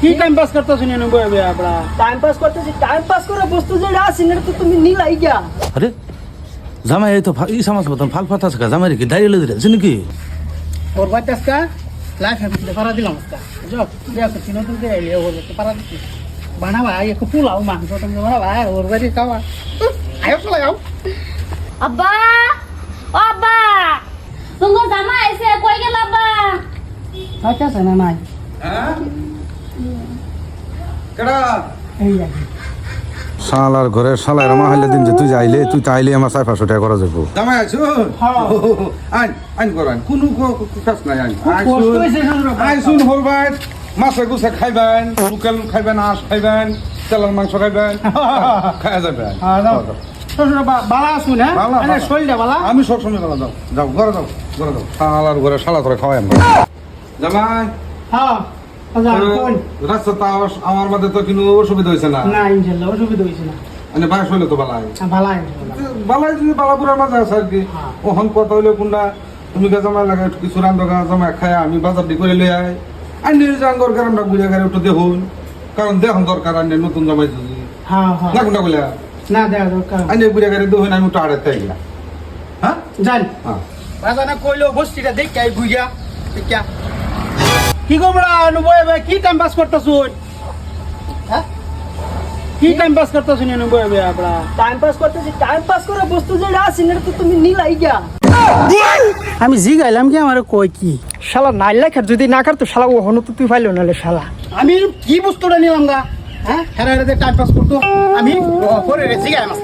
কি time pass করতে শুনে নেব এবে আমরা? টাইম পাস করতেছি টাইম পাস করে বস্তু যেটা আছে সেটা তো তুমি নিলাই গিয়া। আরে জামাই এই তো ফা- ই সমাজ মতন ফাল ফাতা থাকা জামাই কি দাঁড়িয়ে লেগে দিলে নাকি? ওর বাচ্চা আজকা লাইফ হ্যাবিট পারা দিলাম আজকা। বুঝো দেখো চিনো তুমি এলে ওর তো পারা দিচ্ছি বানাবা একটু পোলাও মাংস তুমি বানাবা ওর বাড়ি খাওয়া। আয়ো চলে যাও আব্বা ও আব্বা তোমার জামা আইছে কই গেল আব্বা? আচ্ছা আছে না নাই? এই কি। শালার ঘরে শালার মা হইলে দিন যে তুই যাইলে তুই তাইলে আমার চার পাঁচশো টাকা করা যাব জামাই আছো হ্যাঁ। আইন আইন করান কোনো ক- ক- কাজ নাই আইন। আইসুন হরবাই মাছে গুছে খাইবেন লোকাল খাইবেন হাঁস খাইবেন তেলের মাংস খাইবেন খাওয়া যাবেন হ্যাঁ, বালা আসুন বালা, বালা। আমি সব সময় গেলাম যাও যাও ঘরে যাও ঘরে যাও। শালার ঘরে শালা করে খাওয়াই আমরা জামাই। হ্যাঁ। কোন রাস্তা তো আমার- আমার মধ্যে তো কোনো অসুবিধা হয়েছে না। না ইনশাল্লাহ অসুবিধা হয়েছে না। মানে বাস হইলে তো বালাই? হ্যাঁ, ভালো ইনশাল্লাহ। বালাই যদি বালাপুরের মাঝে আছে আর কি। হ্যাঁ। কথা হইলে কোনটা তুমি গে জমা লাগে কিছু রান্ধ গা জমা খায় আমি বাজার দি করে লই আই আর নিয়ে যান দরকার আমরা ঘুরে গাড়ি দেখুন। কারণ দেখুন দরকার আর নতুন জমাই যদি। হ্যাঁ না কোনটা বলে না দেখা দরকার। আর নিয়ে ঘুরে গাড়ি দেখুন আমি আড়াতে হ্যাঁ? জান হ্যাঁ। বাজানা কইলো বস্তিটা দেখ কি গো বড়া অনুভব এবে কি টাইম পাস করতেছুন হ্যাঁ? কি টাইম পাস করতেছুন অনুভব এবে আমরা? টাইম পাস করতেছি টাইম পাস করে বস্তু যেটা আছে সেটা তো তুমি নিলাই গিয়া। আমি জি গাইলাম কি আমার কই কি? শালা নাই লেখার যদি না কাটতো শালা ও হনো তো তুই পাইলো নালে শালা। আমি কি বস্তুটা নিলাম গা? হ্যাঁ? হেরা হেরাতে টাইম পাস করতো। আমি পরে রে জি গাইলাম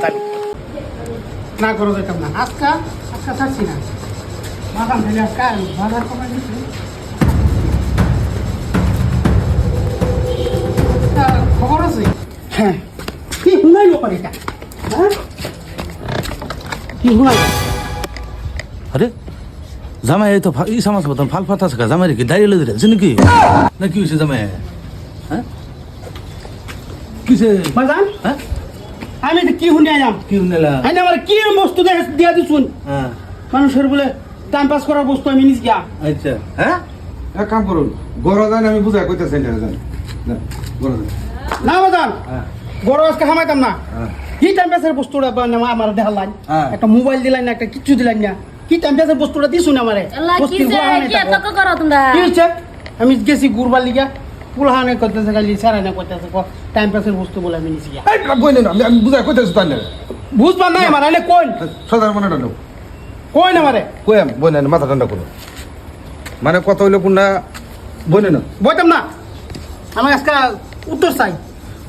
না করো যেতাম না। আজকা আজকা ছাড়ছি না। বাদাম ফেলে আজকা বাজার কমে দিচ্ছি হ্যাঁ। কি শুনাই লোক এটা? হ্যাঁ? কি শুনাই আরে জামাই এই তো ই সমাজ মতন ফাল ফাতা থাকা জামাই কি দাঁড়িয়ে লেগে দিলে নাকি? না কি হয়েছে জামাই? হ্যাঁ? কিসে? বাজান? হ্যাঁ? আমি তো কি শুনে আইলাম? কি শুনেলা আমি আমার কি বস্তু দেখে দিয়া দিছুন? হ্যাঁ। মানুষের বলে টাইম পাস করার বস্তু আমি নিজ গিয়া আচ্ছা। হ্যাঁ? এক কাম করুন ঘরে যান আমি বুঝাই কইতেছি না ঘরে যান না বাজান। হ্যাঁ। বড় আজকে হামাইতাম না। হ্যাঁ। কি টাইম পাসের বস্তুটা বানামা আমার দেখালাম হ্যাঁ। একটা মোবাইল দিলাম না একটা কিচ্ছু দিলাম না। কি টাইম পাসের বস্তুটা আমারে? তোমরা। কি হচ্ছে আমি গেছি গুরবার লিগা। পুলহানে করতেছে খালি সারানে করতেছে টাইম পাসের বস্তু বলে আমি নিছি বই নেন আমি আমি বুঝাই কইতেছি তাই না বুঝবার নাই আমার আইলে কোন সদার মনে ডালো কোন আমারে। কইম বই নেন মাথা ঠান্ডা করো। মানে কত হইল কোনটা? বই নেন। বইতাম না। আমার আজকে উত্তর চাই।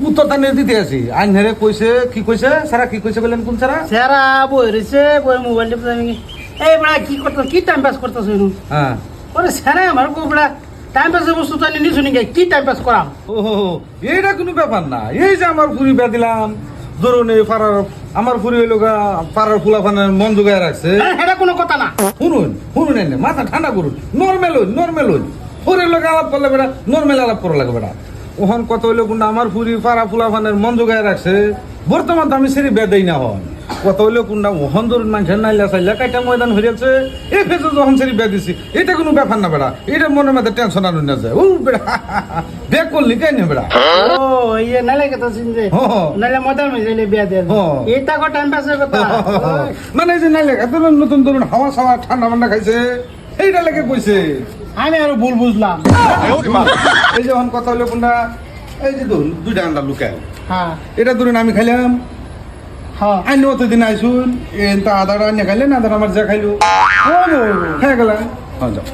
উত্তর তার দিতে আছি। আইন হেরে কইছে কি কইছে? সারা কি কইছে বলেন কোন সারা? সেরা বই রয়েছে বই মোবাইল টিপতে আমি এই বড়া কি করতে কি টাইম পাস করতেছ হ্যাঁ। ওরে সেরা আমার কো বড়া টাইম পাসের বস্তু তো আমি নিছু নাকি? কি টাইম পাস করাম? ও এইটা কোনো ব্যাপার না। এই যে আমার ফুরি বে দিলাম ধরুন এই পাড়ার আমার ফুরি হইল পাড়ার ফুলাফানের মন জোগায় রাখছে। এটা কোনো কথা না। শুনুন শুনুন এনে মাথা ঠান্ডা করুন। নর্মেল হইন নর্মেল হইন ফুরির লোক আলাপ করলে বেটা নর্মেল আলাপ করা লাগে বেটা ওখান কত হইল কোনটা আমার ফুরি পাড়া ফুলাফানের মন জোগায় রাখছে। বর্তমান আমি সেরি বেদেই না হন। কত হইল কোনটা ওহন ধরুন মানুষের নাইলা চাইলা কাইটা ময়দান হইয়াছে। এই ফেসে যখন সেরি বে দিছি এটা কোনো ব্যাপার না বেটা এটা মনের মধ্যে টেনশন আনুন না যায়। ও বেটা বেক করলি কেন বেটা ও ইয়ে নালে কথা শুনছে। নালে মদার মে যাইলে বিয়া দেন। এটা কো টাইম পাসের কথা? মানে যে নাইলে এত নতুন ধরুন হাওয়া সাওয়া ঠান্ডা ঠান্ডা খাইছে এইটা লেগে কইছে আমি আরও ভুল বুঝলাম। এই যখন এখন কথা হলো কোনটা? এই যে ধরুন দুইটা আন্ডা লুকায়। হ্যাঁ। এটা ধরুন আমি খাইলাম। হ্যাঁ। আইন অতদিন আইসুন এনটা আদাটা আনিয়ে খাইলেন আদার আমার যা খাইলো। খাই গেলাম। হ্যাঁ যাও।